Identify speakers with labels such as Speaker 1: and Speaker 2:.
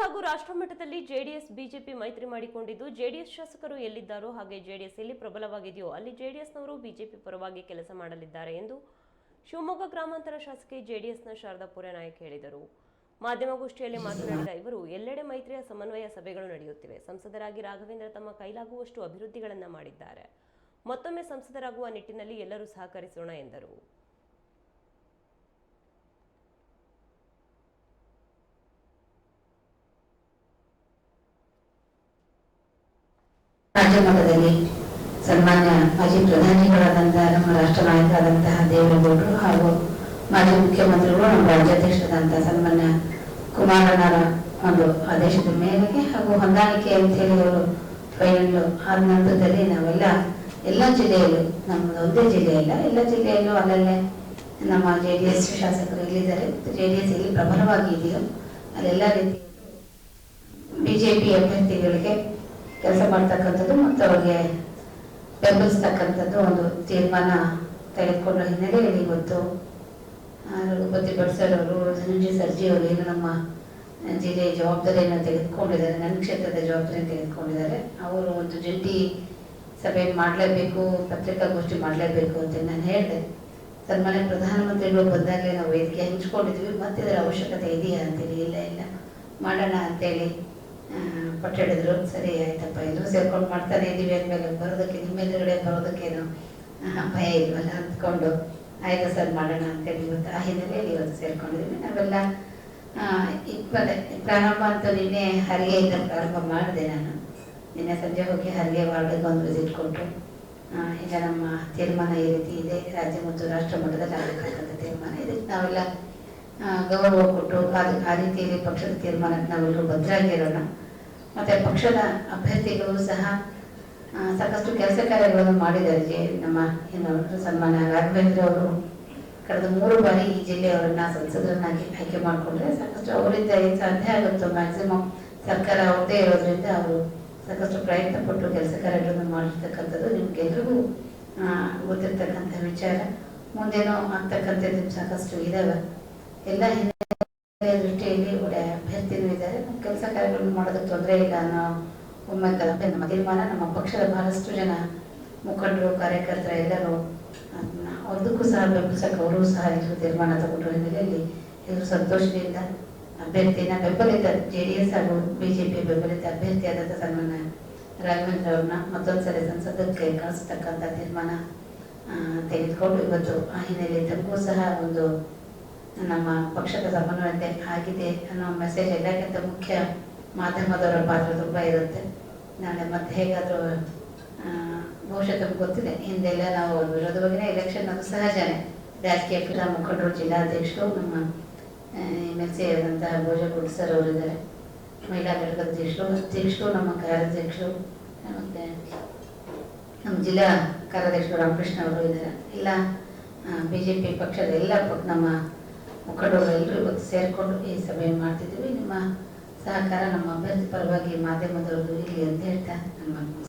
Speaker 1: ಹಾಗೂ ರಾಷ್ಟ್ರ ಮಟ್ಟದಲ್ಲಿ ಜೆಡಿಎಸ್, ಬಿಜೆಪಿ ಮೈತ್ರಿ ಮಾಡಿಕೊಂಡಿದ್ದು, ಜೆಡಿಎಸ್ ಶಾಸಕರು ಎಲ್ಲಿದ್ದಾರೋ ಹಾಗೆ ಜೆಡಿಎಸ್ ಎಲ್ಲಿ ಪ್ರಬಲವಾಗಿದೆಯೋ ಅಲ್ಲಿ ಜೆಡಿಎಸ್ನವರು ಬಿಜೆಪಿ ಪರವಾಗಿ ಕೆಲಸ ಮಾಡಲಿದ್ದಾರೆ ಎಂದು ಶಿವಮೊಗ್ಗ ಗ್ರಾಮಾಂತರ ಶಾಸಕಿ ಜೆಡಿಎಸ್ನ ಶಾರದಾ ನಾಯಕ್ ಹೇಳಿದರು. ಮಾಧ್ಯಮಗೋಷ್ಠಿಯಲ್ಲಿ ಮಾತನಾಡಿದ ಇವರು, ಎಲ್ಲೆಡೆ ಮೈತ್ರಿಯ ಸಮನ್ವಯ ಸಭೆಗಳು ನಡೆಯುತ್ತಿವೆ. ಸಂಸದರಾಗಿ ರಾಘವೇಂದ್ರ ತಮ್ಮ ಕೈಲಾಗುವಷ್ಟು ಅಭಿವೃದ್ಧಿಗಳನ್ನು ಮಾಡಿದ್ದಾರೆ. ಮತ್ತೊಮ್ಮೆ ಸಂಸದರಾಗುವ ನಿಟ್ಟಿನಲ್ಲಿ ಎಲ್ಲರೂ ಸಹಕರಿಸೋಣ ಎಂದರು.
Speaker 2: ರಾಜ್ಯ ಮಟ್ಟದಲ್ಲಿ ಸನ್ಮಾನ್ಯ ಮಾಜಿ ಪ್ರಧಾನಿಗಳಾದಂತಹ ನಮ್ಮ ರಾಷ್ಟ್ರ ನಾಯಕರಾದಂತಹ ದೇವೇಗೌಡರು ಹಾಗೂ ಮಾಜಿ ಮುಖ್ಯಮಂತ್ರಿಗಳು, ನಮ್ಮ ರಾಜ್ಯಾಧ್ಯಕ್ಷರಾದಂತಹ ಸನ್ಮಾನ್ಯ ಕುಮಾರಣ್ಣರ ಒಂದು ಆದೇಶದ ಮೇರೆಗೆ ಹಾಗೂ ಹೊಂದಾಣಿಕೆ ಅಂತ ಹೇಳಿ ಅವರು ಫೈನಲ್ ಆದ ನಂತರದಲ್ಲಿ ನಾವೆಲ್ಲ ಎಲ್ಲ ಜಿಲ್ಲೆಯಲ್ಲೂ ನಮ್ಮದು ಒಂದೇ ಜಿಲ್ಲೆಯಲ್ಲ ಎಲ್ಲ ಜಿಲ್ಲೆಯಲ್ಲೂ ಅಲ್ಲಲ್ಲೇ ನಮ್ಮ ಜೆ ಡಿ ಎಸ್ ಶಾಸಕರು ಇಲ್ಲಿದ್ದಾರೆ ಜೆ ಡಿ ಎಸ್ ಇಲ್ಲಿ ಪ್ರಬಲವಾಗಿ ಇದೆಯೋ ಅಲ್ಲೆಲ್ಲ ರೀತಿ ಬಿಜೆಪಿ ಅಭ್ಯರ್ಥಿಗಳಿಗೆ ಕೆಲಸ ಮಾಡ್ತಕ್ಕಂಥದ್ದು ಮತ್ತು ಅವ್ರಿಗೆ ಬೆಂಬಲಿಸ್ತಕ್ಕಂಥದ್ದು ಒಂದು ತೀರ್ಮಾನ ತೆಗೆದುಕೊಂಡ ಹಿನ್ನೆಲೆಯಲ್ಲಿ ಇವತ್ತು ರಘುಪತಿ ಬಡ್ಸರ್ ಅವರು, ಧನಂಜಯ ಸರ್ಜಿ ಅವರು ಏನು ನಮ್ಮ ಜಿಲ್ಲೆಯ ಜವಾಬ್ದಾರಿಯನ್ನು ತೆಗೆದುಕೊಂಡಿದ್ದಾರೆ, ನನ್ನ ಕ್ಷೇತ್ರದ ಜವಾಬ್ದಾರಿಯನ್ನು ತೆಗೆದುಕೊಂಡಿದ್ದಾರೆ. ಅವರು ಒಂದು ಜಂಟಿ ಸಭೆ ಮಾಡಲೇಬೇಕು, ಪತ್ರಿಕಾಗೋಷ್ಠಿ ಮಾಡಲೇಬೇಕು ಅಂತ ನಾನು ಹೇಳಿದೆ. ಸನ್ಮಾನ್ಯ ಪ್ರಧಾನಮಂತ್ರಿಗಳು ಬಂದಾಗಲೇ ನಾವು ವೇದಿಕೆ ಹಂಚ್ಕೊಂಡಿದ್ವಿ ಮತ್ತೆ ಇದರ ಅವಶ್ಯಕತೆ ಇದೆಯಾ ಅಂತೇಳಿ, ಇಲ್ಲ ಇಲ್ಲ, ಮಾಡೋಣ ಅಂತೇಳಿ ಆ, ಹೇಳಿದ್ರು ಸರಿ ಆಯ್ತಪ್ಪ ಎಲ್ಲರೂ ಸೇರ್ಕೊಂಡು ಮಾಡ್ತಾನೆ ಇದೀವಿ ಅಂದಮೇಲೆ ಬರೋದಕ್ಕೆ ನಿಮ್ಮ ಎದುರುಗಡೆ ಬರೋದಕ್ಕೇನು ಭಯ ಇಲ್ವಲ್ಲ ಅಂದ್ಕೊಂಡು ಆಯ್ತು ಸರ್ ಮಾಡೋಣ ಅಂತೇಳಿ ಇವತ್ತು ಆ ಹಿನ್ನೆಲೆಯಲ್ಲಿ ಇವತ್ತು ಸೇರ್ಕೊಂಡಿದ್ದೀವಿ ನಾವೆಲ್ಲ ಇಪ್ಪತ್ತೆ ಪ್ರಾರಂಭ ಅಂತೂ ನಿನ್ನೆ ಹರಿಗೆಯಿಂದ ಪ್ರಾರಂಭ ಮಾಡಿದೆ ನಾನು. ನಿನ್ನೆ ಸಂಜೆ ಹೋಗಿ ಹರಿಗೆ ವಾರ್ಡ್ಗೆ ಒಂದು ವಿಸಿಟ್ ಕೊಟ್ಟು ಈಗ ನಮ್ಮ ತೀರ್ಮಾನ ಈ ರೀತಿ ಇದೆ. ರಾಜ್ಯ ಮತ್ತು ರಾಷ್ಟ್ರ ಮಟ್ಟದಲ್ಲಿ ಆಗಬೇಕಾದಂಥ ತೀರ್ಮಾನ ಇದಕ್ಕೆ ನಾವೆಲ್ಲ ಗೌರವ ಕೊಟ್ಟು ಆ ರೀತಿಯಲ್ಲಿ ಪಕ್ಷದ ತೀರ್ಮಾನಕ್ಕೆ ನಾವೆಲ್ಲರೂ ಭದ್ರಾಗಿರೋಣ. ಮತ್ತೆ ಪಕ್ಷದ ಅಭ್ಯರ್ಥಿಗಳು ಸಹ ಸಾಕಷ್ಟು ಕೆಲಸ ಕಾರ್ಯಗಳನ್ನು ಮಾಡಿದ್ದಾರೆ. ಜೆ ನಮ್ಮ ಏನು ಸನ್ಮಾನ ರಾಘವೇಂದ್ರ ಅವರು ಕಳೆದ ಮೂರು ಬಾರಿ ಈ ಜಿಲ್ಲೆಯವರನ್ನ ಸಂಸದರನ್ನಾಗಿ ಆಯ್ಕೆ ಮಾಡಿಕೊಂಡ್ರೆ ಸಾಕಷ್ಟು ಅವರಿಂದ ಏನು ಸಾಧ್ಯ ಆಗುತ್ತೋ ಮ್ಯಾಕ್ಸಿಮಮ್ ಸರ್ಕಾರ ಅವ್ರದ್ದೇ ಇರೋದ್ರಿಂದ ಅವರು ಸಾಕಷ್ಟು ಪ್ರಯತ್ನ ಪಟ್ಟು ಕೆಲಸ ಕಾರ್ಯಗಳನ್ನು ಮಾಡಿರ್ತಕ್ಕಂಥದ್ದು ನಿಮ್ಗೆಲ್ರಿಗೂ ಗೊತ್ತಿರ್ತಕ್ಕಂಥ ವಿಚಾರ. ಮುಂದೇನೋ ಆಗ್ತಕ್ಕಂಥದ್ದು ಸಾಕಷ್ಟು ಇದಾವೆ. ಎಲ್ಲ ದೃಷ್ಟಿಯಲ್ಲಿ ಒಳ್ಳೆ ಅಭ್ಯರ್ಥಿನೂ ಇದ್ದಾರೆ. ಕೆಲಸ ಕಾರ್ಯಗಳನ್ನು ಮಾಡೋದಕ್ಕೆ ತೊಂದರೆ ಇಲ್ಲ ಅನ್ನೋ ಒಮ್ಮೆ ನಮ್ಮ ತೀರ್ಮಾನ, ನಮ್ಮ ಪಕ್ಷದ ಬಹಳಷ್ಟು ಜನ ಮುಖಂಡರು, ಕಾರ್ಯಕರ್ತರ ಎಲ್ಲರೂ ಅದನ್ನ ಅವ್ರದಕ್ಕೂ ಸಹ ಬೆಂಬಲಿಸಕ್ಕೆ ಅವರು ಸಹ ಎಲ್ಲರೂ ತೀರ್ಮಾನ ತಗೊಂಡ್ರ ಹಿನ್ನೆಲೆಯಲ್ಲಿ ಎಲ್ಲರೂ ಸಂತೋಷದಿಂದ ಅಭ್ಯರ್ಥಿನ ಬೆಂಬಲಿತ ಜೆ ಡಿ ಎಸ್ ಹಾಗೂ ಬಿಜೆಪಿ ಬೆಂಬಲಿತ ಅಭ್ಯರ್ಥಿಯಾದಂಥ ಸನ್ಮಾನ್ಯ ರಾಘವೇಂದ್ರ ಅವ್ರನ್ನ ಮತ್ತೊಂದ್ಸರಿ ಸಂಸದಕ್ಕೆ ಕಳಿಸ್ತಕ್ಕಂಥ ತೀರ್ಮಾನ ತೆಗೆದುಕೊಂಡು ಇವತ್ತು ಆ ಹಿನ್ನೆಲೆಯಲ್ಲಿ ತಮಗೂ ಸಹ ಒಂದು ನಮ್ಮ ಪಕ್ಷದ ಸಮನ್ವಯತೆ ಆಗಿದೆ ಅನ್ನೋ ಮೆಸೇಜ್ ಎಲ್ಲಕ್ಕಿಂತ ಮುಖ್ಯ ಮಾಧ್ಯಮದವರ ಪಾತ್ರ ತುಂಬ ಇರುತ್ತೆ. ನಾಳೆ ಮತ್ತೆ ಹೇಗಾದರೂ ಬಹುಶಃ ತಮ್ಗೆ ಗೊತ್ತಿದೆ. ಹಿಂದೆಲ್ಲ ನಾವು ವಿರೋಧ ಬಗ್ಗೆ ಎಲೆಕ್ಷನ್ ಅದು ಸಹಜನೇ. ರಾಜಕೀಯ ಕ್ರೀಡಾ ಮುಖಂಡರು ಜಿಲ್ಲಾಧ್ಯಕ್ಷರು, ನಮ್ಮ ಎಂ ಎಲ್ ಸಿ ಆದಂತಹ ಭೋಜಗುಡ್ ಸರ್ ಅವರಿದ್ದಾರೆ. ಮಹಿಳಾ ಘಟಕದ ಅಧ್ಯಕ್ಷರು, ನಮ್ಮ ಕಾರ್ಯಾಧ್ಯಕ್ಷರು ಮತ್ತು ನಮ್ಮ ಜಿಲ್ಲಾ ಕಾರ್ಯಾಧ್ಯಕ್ಷರು ರಾಮಕೃಷ್ಣ ಅವರು ಇದ್ದಾರೆ. ಎಲ್ಲ ಬಿ ಜೆ ಪಿ ಪಕ್ಷದ ಎಲ್ಲ ನಮ್ಮ ಮುಖಂಡರು ಇವತ್ತು ಸೇರಿಕೊಂಡು ಈ ಸಭೆ ಮಾಡ್ತಿದ್ದೀವಿ ನಿಮ್ಮ ಸಹಕಾರ ನಮ್ಮ ಅಭ್ಯರ್ಥಿ ಪರವಾಗಿ ಮಾಧ್ಯಮದವ್ರದ್ದು ಇಲ್ಲಿ ಅಂತ ಹೇಳ್ತಾ ನಮ್ಮ.